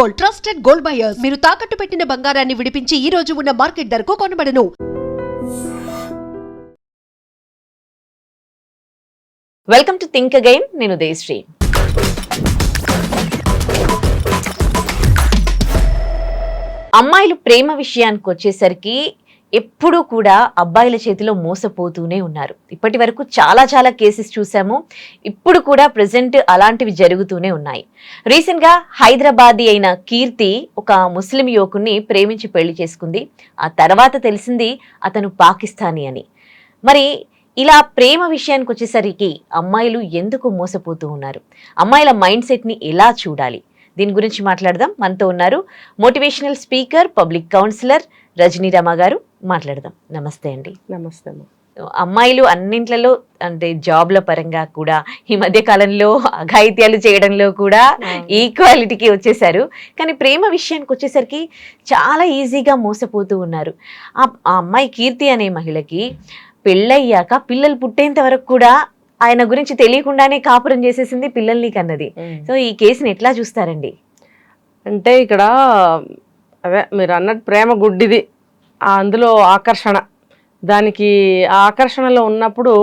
Gold trusted gold buyers మీరు తాకట్టు పెట్టిన బంగారాన్ని విడిపించి ఈ రోజు ఉన్న మార్కెట్ ధరకు కొనబడను వెల్కమ్ టు థింక్ అగైన్ నేను దేశ్రీ అమ్మాయిలు ప్రేమ విషయానికి వచ్చేసరికి ఎప్పుడూ కూడా అబ్బాయిల చేతిలో మోసపోతూనే ఉన్నారు ఇప్పటి వరకు చాలా చాలా కేసెస్ చూసాము ఇప్పుడు కూడా ప్రజెంట్ అలాంటివి జరుగుతూనే ఉన్నాయి రీసెంట్గా హైదరాబాదీ అయిన కీర్తి ఒక ముస్లిం యువకుని ప్రేమించి పెళ్లి చేసుకుంది ఆ తర్వాత తెలిసింది అతను పాకిస్తానీ అని మరి ఇలా ప్రేమ విషయానికి వచ్చేసరికి అమ్మాయిలు ఎందుకు మోసపోతూ ఉన్నారు అమ్మాయిల మైండ్ సెట్ని ఎలా చూడాలి దీని గురించి మాట్లాడదాం మనతో ఉన్నారు motivational speaker public counsellor Rajani Rama garu మాట్లాడదాం నమస్తే అండి నమస్తే అమ్మాయిలు అన్నింట్లలో అంటే జాబ్ల పరంగా కూడా ఈ మధ్య కాలంలో అఘాయిత్యాలు చేయడంలో కూడా ఈక్వాలిటీకి వచ్చేసారు కానీ ప్రేమ విషయానికి వచ్చేసరికి చాలా ఈజీగా మోసపోతూ ఉన్నారు ఆ అమ్మాయి కీర్తి అనే మహిళకి పెళ్ళయ్యాక పిల్లలు పుట్టేంత వరకు కూడా ఆయన గురించి తెలియకుండానే కాపురం చేసేసింది పిల్లల్ని కన్నది సో ఈ కేసుని ఎట్లా చూస్తారండి అంటే ఇక్కడ అవే మీరు అన్నట్టు ప్రేమ గుడ్డిది అందులో ఆకర్షణ దానికి ఆకర్షణలో ఉన్నప్పుడు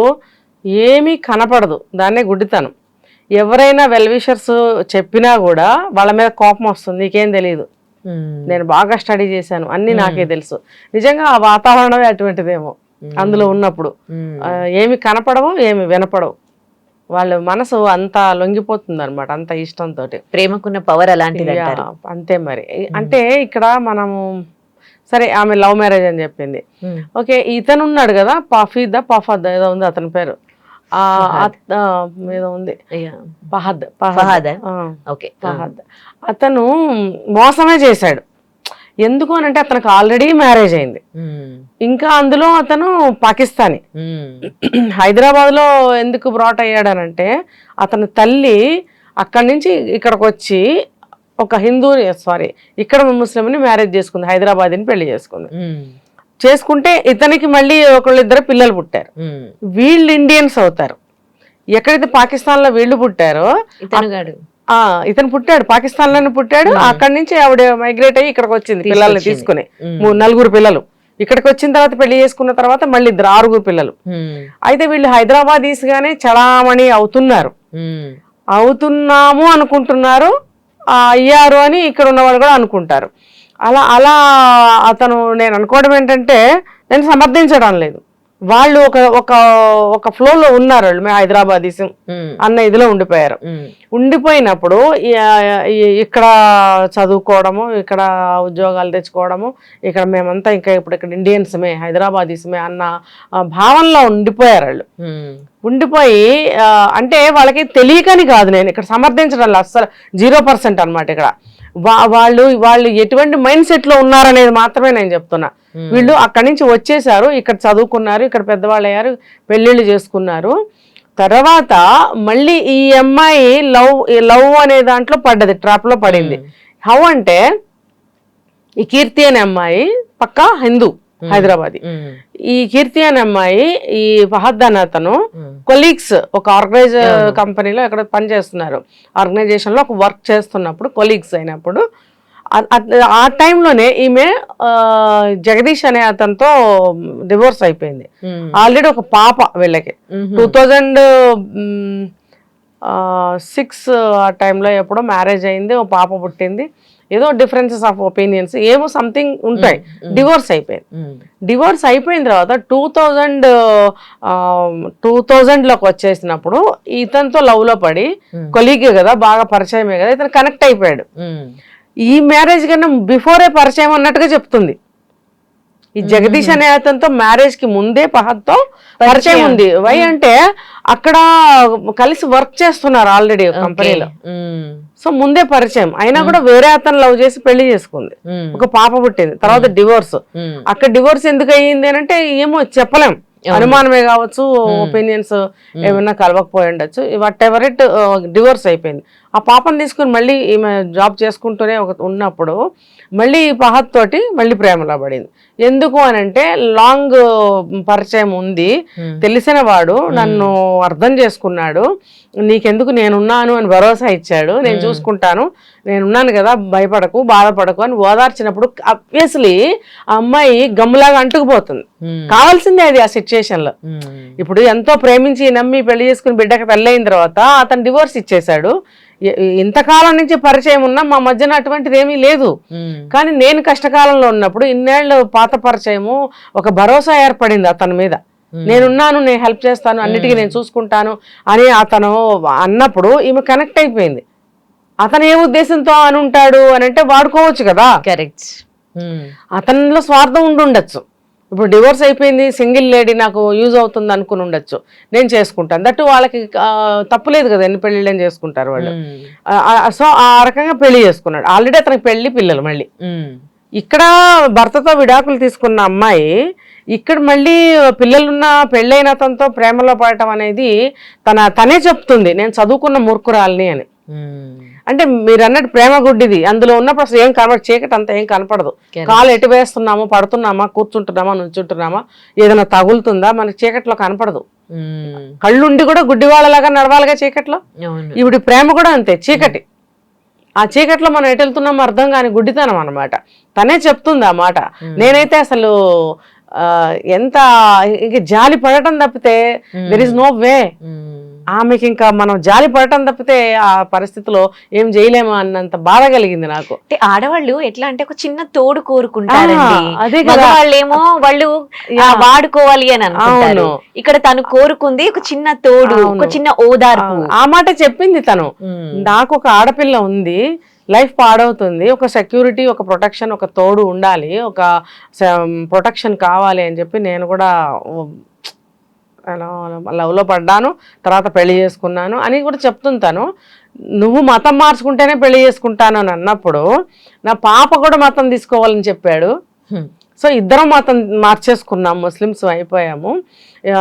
ఏమీ కనపడదు దాన్నే గుడ్డితనం ఎవరైనా వెల్విషర్స్ చెప్పినా కూడా వాళ్ళ మీద కోపం వస్తుంది నీకేం తెలియదు నేను బాగా స్టడీ చేశాను అన్ని నాకే తెలుసు నిజంగా ఆ వాతావరణమే అటువంటిదేమో అందులో ఉన్నప్పుడు ఏమి కనపడవు ఏమి వినపడవు వాళ్ళ మనసు అంత లొంగిపోతుంది అనమాట అంత ఇష్టంతో ప్రేమకున్న పవర్ అలాంటిది అంతే మరి అంటే ఇక్కడ మనము సరే ఆమె లవ్ మ్యారేజ్ అని చెప్పింది ఓకే ఇతను ఉన్నాడు కదా పఫీద పఫద్ ఏదో ఉంది అతని పేరు ఏదో ఉంది పహద్ పహద్ ఓకే పహద్ అతను మోసమే చేశాడు ఎందుకు అని అంటే అతనికి ఆల్రెడీ మ్యారేజ్ అయింది ఇంకా అందులో అతను పాకిస్తానీ హైదరాబాద్ లో ఎందుకు బ్రాట్ అయ్యాడనంటే అతని తల్లి అక్కడి నుంచి ఇక్కడికి వచ్చి ఒక హిందూని సారీ ఇక్కడ ముస్లింని మ్యారేజ్ చేసుకుంది హైదరాబాద్ని పెళ్లి చేసుకుంది చేసుకుంటే ఇతనికి మళ్ళీ ఒకళ్ళిద్దరు పిల్లలు పుట్టారు వీళ్ళు ఇండియన్స్ అవుతారు ఎక్కడైతే పాకిస్తాన్లో వీళ్ళు పుట్టారో ఇతను పుట్టాడు పాకిస్తాన్ లోనే పుట్టాడు అక్కడి నుంచి ఆవిడ మైగ్రేట్ అయ్యి ఇక్కడికి వచ్చింది పిల్లల్ని తీసుకుని నలుగురు పిల్లలు ఇక్కడికి వచ్చిన తర్వాత పెళ్లి చేసుకున్న తర్వాత మళ్ళీ ఇద్దరు ఆరుగురు పిల్లలు అయితే వీళ్ళు హైదరాబాద్ ఈస్గానే చలామణి అవుతున్నారు అవుతున్నాము అనుకుంటున్నారు అయ్యారు అని ఇక్కడ ఉన్నవాళ్ళు కూడా అనుకుంటారు అలా అలా అతను నేను అనుకోవడం ఏంటంటే నేను సమర్థించడం లేదు వాళ్ళు ఒక ఒక ఒక ఫ్లోలో ఉన్నారు వాళ్ళు మేము హైదరాబాదీస్ అన్న ఇదిలో ఉండిపోయారు ఉండిపోయినప్పుడు ఇక్కడ చదువుకోవడము ఇక్కడ ఉద్యోగాలు తెచ్చుకోవడము ఇక్కడ మేమంతా ఇంకా ఇప్పుడు ఇక్కడ ఇండియన్స్మే హైదరాబాదీస్మే అన్న భావనలో ఉండిపోయారు వాళ్ళు ఉండిపోయి అంటే వాళ్ళకి తెలియకని కాదు నేను ఇక్కడ సమర్థించడం అస్సలు జీరో పర్సెంట్ అనమాట ఇక్కడ వాళ్ళు వాళ్ళు ఎటువంటి మైండ్ సెట్ లో ఉన్నారనేది మాత్రమే నేను చెప్తున్నా వీళ్ళు అక్కడి నుంచి వచ్చేసారు ఇక్కడ చదువుకున్నారు ఇక్కడ పెద్దవాళ్ళు అయ్యారు పెళ్ళిళ్ళు చేసుకున్నారు తర్వాత మళ్ళీ ఈ అమ్మాయి లవ్ లవ్ అనే దాంట్లో పడ్డది ట్రాప్ లో పడింది హౌ అంటే ఈ కీర్తి అనే అమ్మాయి పక్కా హిందూ హైదరాబాద్ ఈ కీర్తి అనే అమ్మాయి ఈ ఫహద్ అనే అతను కొలీగ్స్ ఒక ఆర్గనైజ్ కంపెనీలో ఎక్కడ పనిచేస్తున్నారు ఆర్గనైజేషన్ లో ఒక వర్క్ చేస్తున్నప్పుడు కొలీగ్స్ అయినప్పుడు ఆ టైంలోనే ఈమె జగదీష్ అనే అతనితో డివోర్స్ అయిపోయింది ఆల్రెడీ ఒక పాప వీళ్ళకి టూ థౌజండ్ సిక్స్ ఆ టైంలో ఎప్పుడో మ్యారేజ్ అయింది ఓ పాప పుట్టింది ఏదో డిఫరెన్సెస్ ఆఫ్ ఒపీనియన్స్ ఏవో సంథింగ్ ఉంటాయి డివోర్స్ అయిపోయింది డివోర్స్ అయిపోయిన తర్వాత టూ థౌజండ్ టూ థౌజండ్లోకి వచ్చేసినప్పుడు ఇతనితో లవ్లో పడి కొలీగే కదా బాగా పరిచయమే కదా ఇతను కనెక్ట్ అయిపోయాడు ఈ మ్యారేజ్ కన్నా బిఫోరే పరిచయం అన్నట్టుగా చెప్తుంది ఈ జగదీష్ అనే అతనితో మ్యారేజ్ కి ముందే పహద్తో పరిచయం ఉంది వై అంటే అక్కడ కలిసి వర్క్ చేస్తున్నారు ఆల్రెడీ కంపెనీలో సో ముందే పరిచయం అయినా కూడా వేరే అతను లవ్ చేసి పెళ్లి చేసుకుంది ఒక పాప పుట్టింది తర్వాత డివోర్స్ అక్కడ డివోర్స్ ఎందుకు అయ్యింది అని అంటే ఏమో చెప్పలేము అనుమానమే కావచ్చు ఒపీనియన్స్ ఏమైనా కలవకపోయి ఉండొచ్చు వాట్ ఎవర్ ఇట్ డివోర్స్ అయిపోయింది ఆ పాపను తీసుకుని మళ్ళీ ఈమె జాబ్ చేసుకుంటూనే ఒక ఉన్నప్పుడు మళ్ళీ పహత్ తోటి మళ్ళీ ప్రేమలో పడింది ఎందుకు అని అంటే లాంగ్ పరిచయం ఉంది తెలిసిన వాడు నన్ను అర్థం చేసుకున్నాడు నీకెందుకు నేనున్నాను అని భరోసా ఇచ్చాడు నేను చూసుకుంటాను నేనున్నాను కదా భయపడకు బాధపడకు అని ఓదార్చినప్పుడు అబ్వియస్లీ ఆ అమ్మాయి గమ్ములాగా అంటుకుపోతుంది కావాల్సిందే అది ఆ లో ఇప్పుడు ఎంతో ప్రేమించి నమ్మి పెళ్లి చేసుకుని బిడ్డకి పెళ్ళయిన తర్వాత అతను డివోర్స్ ఇచ్చేశాడు ఇంతకాలం నుంచి పరిచయం ఉన్నా మా మధ్యన అటువంటిది ఏమీ లేదు కానీ నేను కష్టకాలంలో ఉన్నప్పుడు ఇన్నేళ్ళు పాత పరిచయము ఒక భరోసా ఏర్పడింది అతని మీద నేనున్నాను నేను హెల్ప్ చేస్తాను అన్నిటికీ నేను చూసుకుంటాను అని అతను అన్నప్పుడు ఈమె కనెక్ట్ అయిపోయింది అతను ఏ ఉద్దేశంతో అని ఉంటాడు అని అంటే వాడుకోవచ్చు కదా కరెక్ట్ hmm. అతనిలో స్వార్థం ఉండుండొచ్చు ఇప్పుడు డివోర్స్ అయిపోయింది సింగిల్ లేడీ నాకు యూజ్ అవుతుంది అనుకుని ఉండొచ్చు నేను చేసుకుంటాను దట్ వాళ్ళకి తప్పులేదు కదా ఎన్ని పెళ్ళిళ్ళు అని చేసుకుంటారు వాళ్ళు hmm. సో ఆ రకంగా పెళ్లి చేసుకున్నాడు ఆల్రెడీ అతనికి పెళ్లి పిల్లలు మళ్ళీ hmm. ఇక్కడ భర్తతో విడాకులు తీసుకున్న అమ్మాయి ఇక్కడ మళ్ళీ పిల్లలున్న పెళ్ళైన అతనితో ప్రేమలో పడటం అనేది తన తనే చెప్తుంది నేను చదువుకున్న మూర్ఖురాలని అని అంటే మీరు అన్నట్టు ప్రేమ గుడ్డిది అందులో ఉన్నప్పుడు అసలు ఏం కనబడి చీకటి అంత ఏం కనపడదు కాలు ఎటు వేస్తున్నాము పడుతున్నామా కూర్చుంటున్నామా నుంచుంటున్నామా ఏదైనా తగులుతుందా మనకి చీకట్లో కనపడదు కళ్ళుండి కూడా గుడ్డి వాళ్ళలాగా నడవాలిగా చీకట్లో ఇప్పుడు ప్రేమ కూడా అంతే చీకటి ఆ చీకట్లో మనం ఎటు వెళ్తున్నామో అర్థం కాని గుడ్డితనం అనమాట తనే చెప్తుంది ఆ మాట నేనైతే అసలు ఎంత ఇంక జాలి పడటం తప్పితే దెర్ ఇస్ నో వే ఆమెకి ఇంకా మనం జాలి పడటం తప్పితే ఆ పరిస్థితిలో ఏం చేయలేము అన్నంత బాధ కలిగింది నాకు అంటే ఆడవాళ్ళు ఎట్లా అంటే ఒక చిన్న తోడు కోరుకుంటారండి వాళ్ళేమో వాళ్ళు వాడుకోవాలి అని అనుకున్నాను ఇక్కడ తను కోరుకుంది ఒక చిన్న తోడు ఒక చిన్న ఓదార్పు ఆ మాట చెప్పింది తను నాకు ఒక ఆడపిల్ల ఉంది లైఫ్ పాడవుతుంది ఒక సెక్యూరిటీ ఒక ప్రొటెక్షన్ ఒక తోడు ఉండాలి ఒక ప్రొటెక్షన్ కావాలి అని చెప్పి నేను కూడా లవ్లో పడ్డాను తర్వాత పెళ్లి చేసుకున్నాను అని కూడా చెప్తుంటాను నువ్వు మతం మార్చుకుంటేనే పెళ్లి చేసుకుంటాను అని అన్నప్పుడు నా పాప కూడా మతం తీసుకోవాలని చెప్పాడు సో ఇద్దరం మతం మార్చేసుకున్నాం ముస్లిమ్స్ అయిపోయాము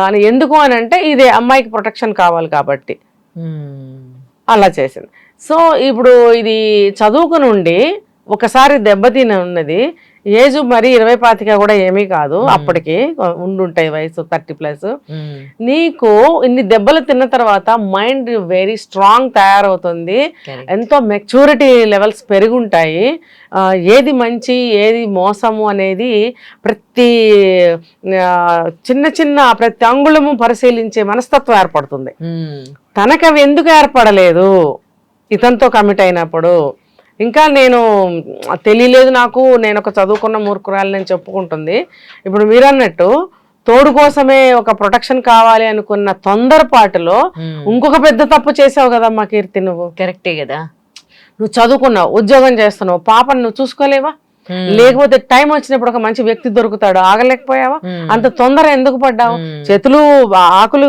అని ఎందుకు అని అంటే ఇది అమ్మాయికి ప్రొటెక్షన్ కావాలి కాబట్టి అలా చేసింది సో ఇప్పుడు ఇది చదువుకు నుండి ఒకసారి దెబ్బతిన ఉన్నది ఏజ్ మరి ఇరవై పాతిక కూడా ఏమీ కాదు అప్పటికి ఉండుంటాయి వయసు థర్టీ ప్లస్ నీకు ఇన్ని దెబ్బలు తిన్న తర్వాత మైండ్ వెరీ స్ట్రాంగ్ తయారవుతుంది ఎంతో మెచ్యూరిటీ లెవెల్స్ పెరుగుంటాయి ఏది మంచి ఏది మోసము అనేది ప్రతి చిన్న చిన్న ప్రతి అంగుళము పరిశీలించే మనస్తత్వం ఏర్పడుతుంది తనకు అవి ఎందుకు ఏర్పడలేదు ఇతనితో కమిట్ అయినప్పుడు ఇంకా నేను తెలియలేదు నాకు నేను ఒక చదువుకున్న మూర్ఖురాలు నేను చెప్పుకుంటుంది ఇప్పుడు మీరు అన్నట్టు తోడు కోసమే ఒక ప్రొటెక్షన్ కావాలి అనుకున్న తొందరపాటులో ఇంకొక పెద్ద తప్పు చేసావు కదమ్మా కీర్తి నువ్వు కరెక్టే కదా నువ్వు చదువుకున్నావు ఉద్యోగం చేస్తున్నావు పాపను నువ్వు చూసుకోలేవా Hmm. లేకపోతే టైం వచ్చినప్పుడు ఒక మంచి వ్యక్తి దొరుకుతాడు ఆగలేకపోయావా hmm. అంత తొందర ఎందుకు పడ్డావు hmm. చేతులు ఆకులు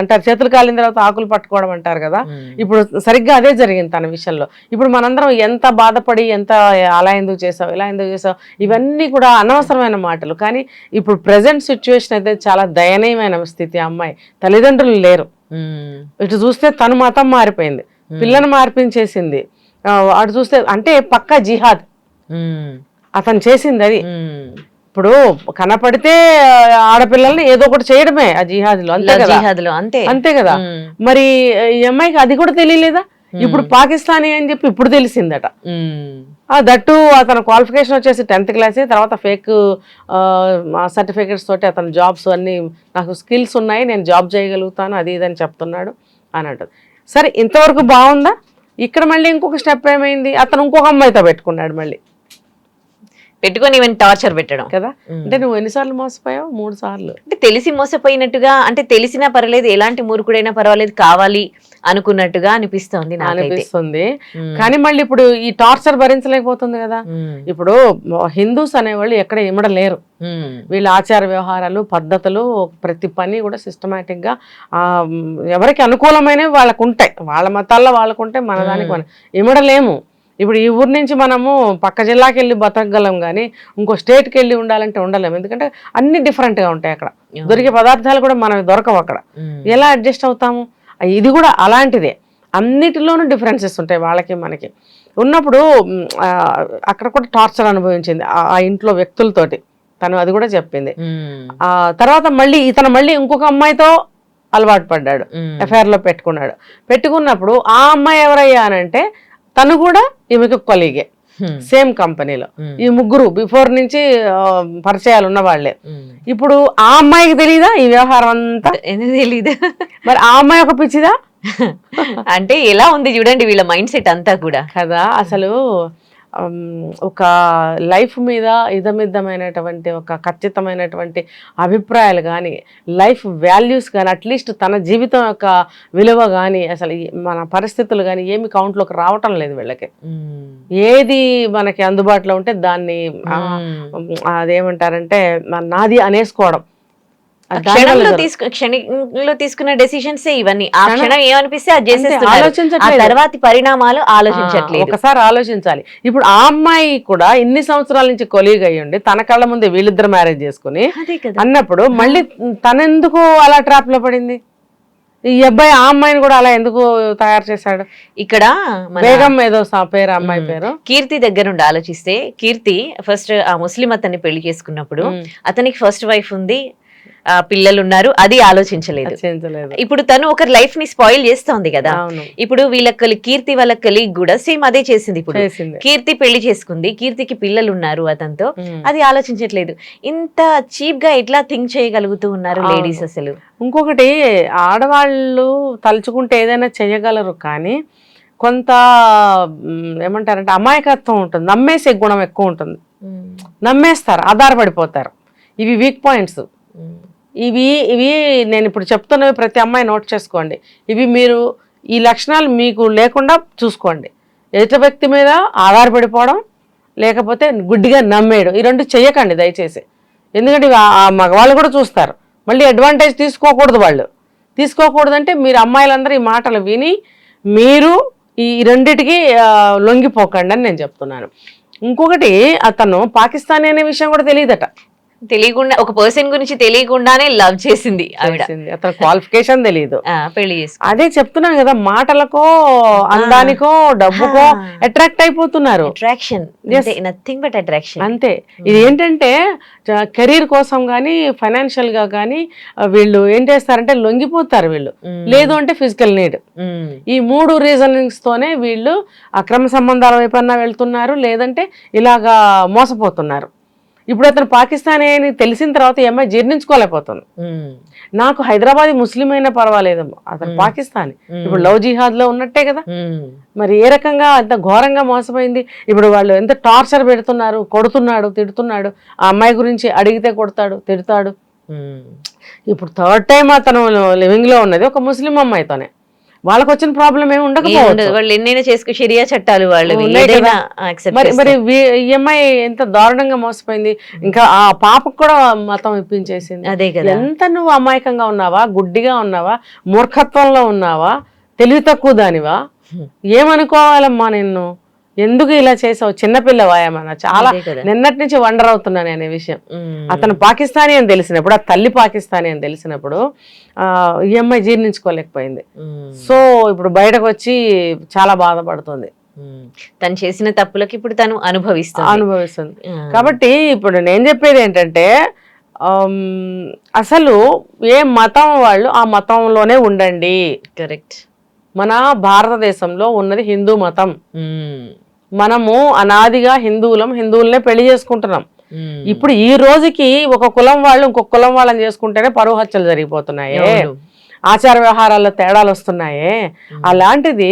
అంటారు చేతులు కాలిన తర్వాత ఆకులు పట్టుకోవడం అంటారు కదా ఇప్పుడు సరిగ్గా అదే జరిగింది తన విషయంలో ఇప్పుడు మనందరం ఎంత బాధపడి ఎంత అలా ఎందుకు చేసావు ఇలా ఎందుకు చేసావు ఇవన్నీ కూడా అనవసరమైన మాటలు కానీ ఇప్పుడు ప్రజెంట్ సిచ్యువేషన్ అయితే చాలా దయనీయమైన స్థితి అమ్మాయి తల్లిదండ్రులు లేరు ఇటు చూస్తే తను మతం మారిపోయింది పిల్లను మార్పించేసింది అటు చూస్తే అంటే పక్కా జిహాద్ అతను చేసింది అది ఇప్పుడు కనపడితే ఆడపిల్లల్ని ఏదో ఒకటి చేయడమే ఆ జిహాదులు అంతే కదా అంతే అంతే కదా మరి ఈ అమ్మాయికి అది కూడా తెలియలేదా ఇప్పుడు పాకిస్తానీ అని చెప్పి ఇప్పుడు తెలిసిందట దట్టు అతను క్వాలిఫికేషన్ వచ్చేసి టెన్త్ క్లాస్ తర్వాత ఫేక్ సర్టిఫికేట్స్ తోటి అతను జాబ్స్ అన్ని నాకు స్కిల్స్ ఉన్నాయి నేను జాబ్ చేయగలుగుతాను అది ఇదని చెప్తున్నాడు అని అంటది సరే ఇంతవరకు బాగుందా ఇక్కడ మళ్ళీ ఇంకొక స్టెప్ ఏమైంది అతను ఇంకొక అమ్మాయితో పెట్టుకున్నాడు మళ్ళీ పెట్టుకొని ఈవెన్ టార్చర్ పెట్టడం కదా అంటే నువ్వు ఎన్నిసార్లు మోసపోయావు మూడు సార్లు అంటే తెలిసి మోసపోయినట్టుగా అంటే తెలిసినా పర్వాలేదు ఎలాంటి మూర్ఖుడైనా పర్వాలేదు కావాలి అనుకున్నట్టుగా అనిపిస్తుంది అనిపిస్తుంది కానీ మళ్ళీ ఇప్పుడు ఈ టార్చర్ భరించలేకపోతుంది కదా ఇప్పుడు హిందూస్ అనేవాళ్ళు ఎక్కడ ఇమడలేరు వీళ్ళ ఆచార వ్యవహారాలు పద్ధతులు ప్రతి పని కూడా సిస్టమేటిక్ గా ఆ ఎవరికి అనుకూలమైనవి వాళ్ళకు ఉంటాయి వాళ్ళ మతాల్లో వాళ్ళకుంటే మన దానికి ఇమడలేము ఇప్పుడు ఈ ఊరి నుంచి మనము పక్క జిల్లాకి వెళ్ళి బతకగలం కానీ ఇంకో స్టేట్కి వెళ్ళి ఉండాలంటే ఉండలేం ఎందుకంటే అన్ని డిఫరెంట్గా ఉంటాయి అక్కడ దొరికే పదార్థాలు కూడా మనం దొరకవు అక్కడ ఎలా అడ్జస్ట్ అవుతాము ఇది కూడా అలాంటిదే అన్నిటిలోనూ డిఫరెన్సెస్ ఉంటాయి వాళ్ళకి మనకి ఉన్నప్పుడు అక్కడ కూడా టార్చర్ అనుభవించింది ఆ ఇంట్లో వ్యక్తులతోటి తను అది కూడా చెప్పింది ఆ తర్వాత మళ్ళీ ఇతను మళ్ళీ ఇంకొక అమ్మాయితో అలవాటు పడ్డాడు ఎఫ్ఐఆర్లో పెట్టుకున్నాడు పెట్టుకున్నప్పుడు ఆ అమ్మాయి ఎవరయ్యా అంటే తను కూడా ఈమెకి కొలీగే సేమ్ కంపెనీలో ఈ ముగ్గురు బిఫోర్ నుంచి పరిచయాలు ఉన్న వాళ్ళే hmm. ఇప్పుడు ఆ అమ్మాయికి తెలీదా ఈ వ్యవహారం అంతా తెలీదా మరి ఆ అమ్మాయి ఒక పిచ్చిదా అంటే ఎలా ఉంది చూడండి వీళ్ళ మైండ్ సెట్ అంతా కూడా కదా అసలు ఒక లైఫ్ మీద ఇదమిద్దమైనటువంటి ఒక ఖచ్చితమైనటువంటి అభిప్రాయాలు కానీ లైఫ్ వాల్యూస్ కానీ అట్లీస్ట్ తన జీవితం యొక్క విలువ కానీ అసలు మన పరిస్థితులు కానీ ఏమి కౌంట్లోకి రావటం లేదు వీళ్ళకి ఏది మనకి అందుబాటులో ఉంటే దాన్ని అదేమంటారంటే నాది అనేసుకోవడం క్షణంలో తీసుకు క్షణంలో తీసుకున్న డెసిషన్స్ ఇవన్నీ ఆ క్షణం ఏమనిపిస్తే అది తర్వాత పరిణామాలు ఆలోచించట్లేదు ఒకసారి ఆలోచించాలి ఇప్పుడు ఆ అమ్మాయి కూడా ఇన్ని సంవత్సరాల నుంచి కొలీగ్ అయ్యుండి తన కళ్ళ ముందే వీళ్ళిద్దరు మ్యారేజ్ చేసుకుని అన్నప్పుడు మళ్ళీ తనెందుకు అలా ట్రాప్ లో పడింది ఈ అబ్బాయి ఆ అమ్మాయిని కూడా అలా ఎందుకు తయారు చేశాడు ఇక్కడ బేగం ఏదో పేరు అమ్మాయి పేరు కీర్తి దగ్గర ఉండి ఆలోచిస్తే కీర్తి ఫస్ట్ ఆ ముస్లిం అతన్ని పెళ్లి చేసుకున్నప్పుడు అతనికి ఫస్ట్ వైఫ్ ఉంది పిల్లలు ఉన్నారు అది ఆలోచించలేదు ఇప్పుడు తను ఒక లైఫ్ ని స్పాయిల్ చేస్తోంది కదా ఇప్పుడు వీళ్ళక్కలి కీర్తి వాళ్ళ కలిగి కూడా సేమ్ అదే చేసింది ఇప్పుడు కీర్తి పెళ్లి చేసుకుంది కీర్తికి పిల్లలు ఉన్నారు అతనితో అది ఆలోచించట్లేదు ఇంత చీప్ గా ఎట్లా థింక్ చేయగలుగుతూ ఉన్నారు లేడీస్ అసలు ఇంకొకటి ఆడవాళ్ళు తలుచుకుంటే ఏదైనా చేయగలరు కానీ కొంత ఏమంటారంటే అమాయకత్వం ఉంటుంది నమ్మేసే గుణం ఎక్కువ ఉంటుంది నమ్మేస్తారు ఆధారపడిపోతారు ఇవి వీక్ పాయింట్స్ ఇవి ఇవి నేను ఇప్పుడు చెప్తున్నవి ప్రతి అమ్మాయి నోట్ చేసుకోండి ఇవి మీరు ఈ లక్షణాలు మీకు లేకుండా చూసుకోండి ఎదుట వ్యక్తి మీద ఆధారపడిపోవడం లేకపోతే గుడ్డిగా నమ్మేయడం ఈ రెండు చేయకండి దయచేసి ఎందుకంటే ఆ మగవాళ్ళు కూడా చూస్తారు మళ్ళీ అడ్వాంటేజ్ తీసుకోకూడదు వాళ్ళు తీసుకోకూడదంటే మీరు అమ్మాయిలందరూ ఈ మాటలు విని మీరు ఈ రెండిటికి లొంగిపోకండి అని నేను చెప్తున్నాను ఇంకొకటి అతను పాకిస్తానీ అనే విషయం కూడా తెలియదట తెలియకుండా ఒక పర్సన్ గురించి తెలియకుండానే లవ్ చేసింది అతను క్వాలిఫికేషన్ తెలియదు పెళ్లి అదే చెప్తున్నాను కదా మాటలకో అందానికో డబ్బుకో అట్రాక్ట్ అయిపోతున్నారు అట్రాక్షన్ నథింగ్ బట్ అట్రాక్షన్ అంతే hmm. ఇది ఏంటంటే కెరీర్ కోసం కానీ ఫైనాన్షియల్ గా కానీ వీళ్ళు ఏం చేస్తారంటే లొంగిపోతారు వీళ్ళు hmm. లేదు అంటే ఫిజికల్ నీడ్ hmm. ఈ మూడు రీజనింగ్స్ తోనే వీళ్ళు అక్రమ సంబంధాల వైపు వెళ్తున్నారు లేదంటే ఇలాగా మోసపోతున్నారు ఇప్పుడు అతను పాకిస్తానే అని తెలిసిన తర్వాత ఈ అమ్మాయి జీర్ణించుకోలేకపోతుంది నాకు హైదరాబాద్ ముస్లిం అయినా పర్వాలేదమ్మా అతను పాకిస్తాన్ ఇప్పుడు లవ్ జిహాద్ లో ఉన్నట్టే కదా మరి ఏ రకంగా అంత ఘోరంగా మోసపోయింది ఇప్పుడు వాళ్ళు ఎంత టార్చర్ పెడుతున్నారు కొడుతున్నాడు తిడుతున్నాడు ఆ అమ్మాయి గురించి అడిగితే కొడతాడు తిడతాడు ఇప్పుడు థర్డ్ టైం అతను లివింగ్ లో ఉన్నది ఒక ముస్లిం అమ్మాయితోనే వాళ్ళకి వచ్చిన ప్రాబ్లం ఏమి ఉండకపోవచ్చు వాళ్ళు ఎన్నైనా చట్టాలు వాళ్ళు మరి మరి ఈఎంఐ e ఎంత దారుణంగా మోసపోయింది ఇంకా ఆ పాపకు కూడా మతం ఇప్పించేసింది అదే కదా ఎంత నువ్వు అమాయకంగా ఉన్నావా గుడ్డిగా ఉన్నావా మూర్ఖత్వంలో ఉన్నావా తెలివి తక్కువ దానివా ఏమనుకోవాలమ్మా నిన్ను ఎందుకు ఇలా చేసావు చిన్నపిల్లవాయమన్న చాలా నిన్నటి నుంచి వండర్ అవుతున్నాను అనే విషయం అతను పాకిస్తానీ అని తెలిసినప్పుడు ఆ తల్లి పాకిస్తానీ అని తెలిసినప్పుడు ఈఎంఐ జీర్ణించుకోలేకపోయింది సో ఇప్పుడు బయటకు వచ్చి చాలా బాధపడుతుంది తను చేసిన తప్పులకి ఇప్పుడు తను అనుభవిస్తా అనుభవిస్తుంది కాబట్టి ఇప్పుడు నేను చెప్పేది ఏంటంటే అసలు ఏ మతం వాళ్ళు ఆ మతంలోనే ఉండండి కరెక్ట్ మన భారతదేశంలో ఉన్నది హిందూ మతం మనము అనాదిగా హిందువులం హిందువులనే పెళ్లి చేసుకుంటున్నాం ఇప్పుడు ఈ రోజుకి ఒక కులం వాళ్ళు ఇంకొక కులం వాళ్ళని చేసుకుంటేనే పరువు హత్యలు జరిగిపోతున్నాయి ఆచార వ్యవహారాల్లో తేడాలు వస్తున్నాయి అలాంటిది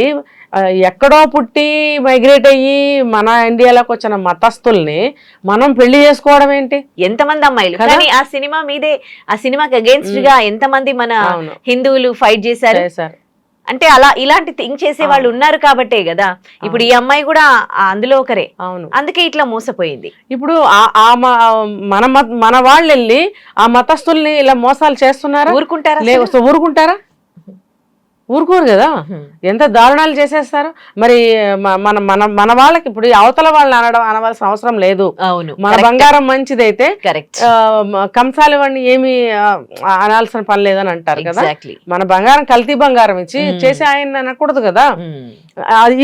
ఎక్కడో పుట్టి మైగ్రేట్ అయ్యి మన ఇండియాలోకి వచ్చిన మతస్థుల్ని మనం పెళ్లి చేసుకోవడం ఏంటి ఎంతమంది అమ్మాయిలు కానీ ఆ సినిమా మీదే ఆ సినిమాకి అగేన్స్ట్ గా ఎంతమంది మన హిందువులు ఫైట్ చేశారు అంటే అలా ఇలాంటి థింక్ చేసే వాళ్ళు ఉన్నారు కాబట్టే కదా ఇప్పుడు ఈ అమ్మాయి కూడా అందులో ఒకరే అవును అందుకే ఇట్లా మోసపోయింది ఇప్పుడు ఆ మన మన వాళ్ళు వెళ్ళి ఆ మతస్థుల్ని ఇలా మోసాలు చేస్తున్నారా ఊరుకుంటారా ఊరుకుంటారా ఊరుకోరు కదా ఎంత దారుణాలు చేసేస్తారు మరి మన మన మన వాళ్ళకి ఇప్పుడు అవతల వాళ్ళని అనడం అనవలసిన అవసరం లేదు అవును మన బంగారం మంచిదైతే అయితే కంసాలి వాడిని ఏమి అనాల్సిన పని లేదని అంటారు కదా మన బంగారం కల్తీ బంగారం ఇచ్చి చేసి ఆయన అనకూడదు కదా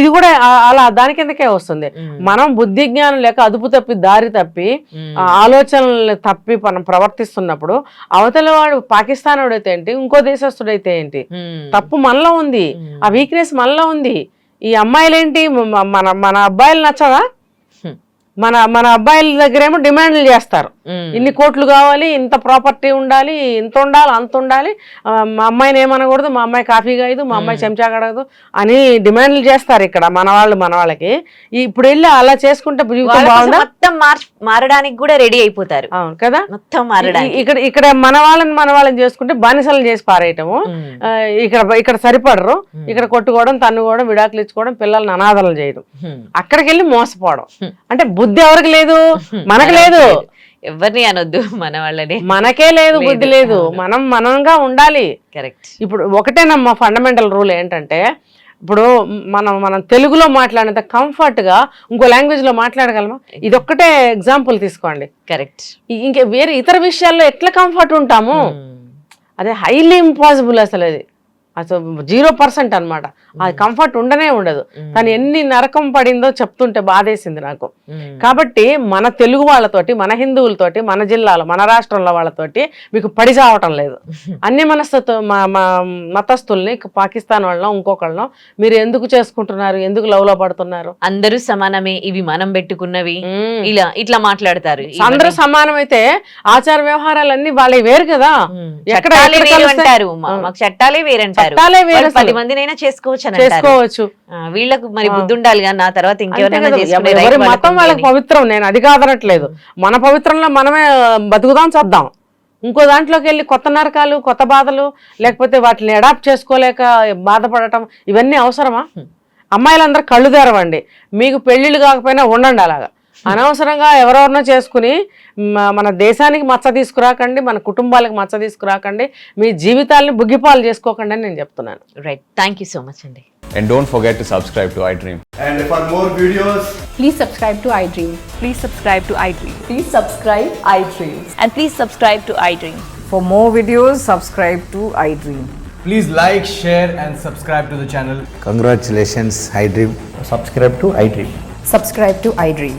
ఇది కూడా అలా దాని కిందకే వస్తుంది మనం బుద్ధి జ్ఞానం లేక అదుపు తప్పి దారి తప్పి ఆలోచనలు తప్పి మనం ప్రవర్తిస్తున్నప్పుడు అవతల వాడు పాకిస్తాన్ వాడైతే ఏంటి ఇంకో దేశస్తుడైతే ఏంటి తప్పు మనలో ఉంది ఆ వీక్నెస్ మనలో ఉంది ఈ అమ్మాయిలేంటి మన మన అబ్బాయిలు నచ్చదా మన మన అబ్బాయిల దగ్గరేమో డిమాండ్లు చేస్తారు ఇన్ని కోట్లు కావాలి ఇంత ప్రాపర్టీ ఉండాలి ఇంత ఉండాలి అంత ఉండాలి మా అమ్మాయిని ఏమనకూడదు మా అమ్మాయి కాఫీ కాయదు మా అమ్మాయి చెంచా కడగదు అని డిమాండ్లు చేస్తారు ఇక్కడ మన వాళ్ళు మన వాళ్ళకి ఇప్పుడు వెళ్ళి అలా చేసుకుంటే మొత్తం మారడానికి కూడా రెడీ అయిపోతారు అవును కదా మొత్తం మారడానికి ఇక్కడ ఇక్కడ మన వాళ్ళని మన వాళ్ళని చేసుకుంటే బానిసలు చేసి పారేయటము ఇక్కడ ఇక్కడ సరిపడరు ఇక్కడ కొట్టుకోవడం తన్నుకోవడం విడాకులు ఇచ్చుకోవడం పిల్లల్ని అనాథాలు చేయడం అక్కడికి వెళ్ళి మోసపోవడం అంటే బుద్ధి ఎవరికి లేదు మనకు లేదు ఎవరిని అనొద్దు మన వాళ్ళని మనకే లేదు బుద్ధి లేదు మనం మనంగా ఉండాలి కరెక్ట్ ఇప్పుడు ఒకటేనమ్మా ఫండమెంటల్ రూల్ ఏంటంటే ఇప్పుడు మనం మనం తెలుగులో మాట్లాడినంత కంఫర్ట్గా ఇంకో లాంగ్వేజ్లో మాట్లాడగలమా ఇదొక్కటే ఎగ్జాంపుల్ తీసుకోండి కరెక్ట్ ఇంకా వేరే ఇతర విషయాల్లో ఎట్లా కంఫర్ట్ ఉంటాము hmm. అదే హైలీ ఇంపాసిబుల్ అసలు అది అసలు జీరో పర్సెంట్ అనమాట ఆ కంఫర్ట్ ఉండనే ఉండదు తను ఎన్ని నరకం పడిందో చెప్తుంటే బాధేసింది నాకు కాబట్టి మన తెలుగు వాళ్ళతోటి మన హిందువులతోటి మన జిల్లాలో మన రాష్ట్రంలో వాళ్ళతోటి మీకు పడి చావటం లేదు అన్ని మనస్తత్వ మతస్థుల్ని పాకిస్తాన్ వాళ్ళం ఇంకొకళ్ళం మీరు ఎందుకు చేసుకుంటున్నారు ఎందుకు లవ్ లో పడుతున్నారు అందరూ సమానమే ఇవి మనం పెట్టుకున్నవి ఇలా ఇట్లా మాట్లాడతారు అందరూ సమానమైతే ఆచార వ్యవహారాలన్నీ వాళ్ళే వేరు కదా ఎక్కడ చట్టాలే చట్టాలే వేరంటారు పది మందినైనా చేసుకోవచ్చు అని చేసుకోవచ్చు వీళ్ళకు మరి బుద్ధి ఉండాలి కానీ నా తర్వాత ఇంకెవరైనా మతం వాళ్ళకి పవిత్రం నేను అది కాదనట్లేదు మన పవిత్రంలో మనమే బతుకుదాం చద్దాం ఇంకో దాంట్లోకి వెళ్ళి కొత్త నరకాలు కొత్త బాధలు లేకపోతే వాటిని అడాప్ట్ చేసుకోలేక బాధపడటం ఇవన్నీ అవసరమా అమ్మాయిలందరూ కళ్ళు తెరవండి మీకు పెళ్ళిళ్ళు కాకపోయినా ఉండండి అలాగా అనవసరంగా ఎవరెవరినో చేసుకుని మన దేశానికి మచ్చ తీసుకురాకండి మన కుటుంబాలకు మచ్చ తీసుకురాకండి మీ జీవితాలను బుగ్గిపాలు చేసుకోకండి అని నేను చెప్తున్నాను రైట్ థ్యాంక్ సో మచ్ అండి And don't forget to subscribe to iDream. And for more videos, please subscribe to iDream. Please subscribe to iDream. Please subscribe iDream. And please subscribe to iDream. For more videos, subscribe to iDream. Please like, share, and subscribe to the channel. Congratulations, iDream. Subscribe to iDream. Subscribe to iDream.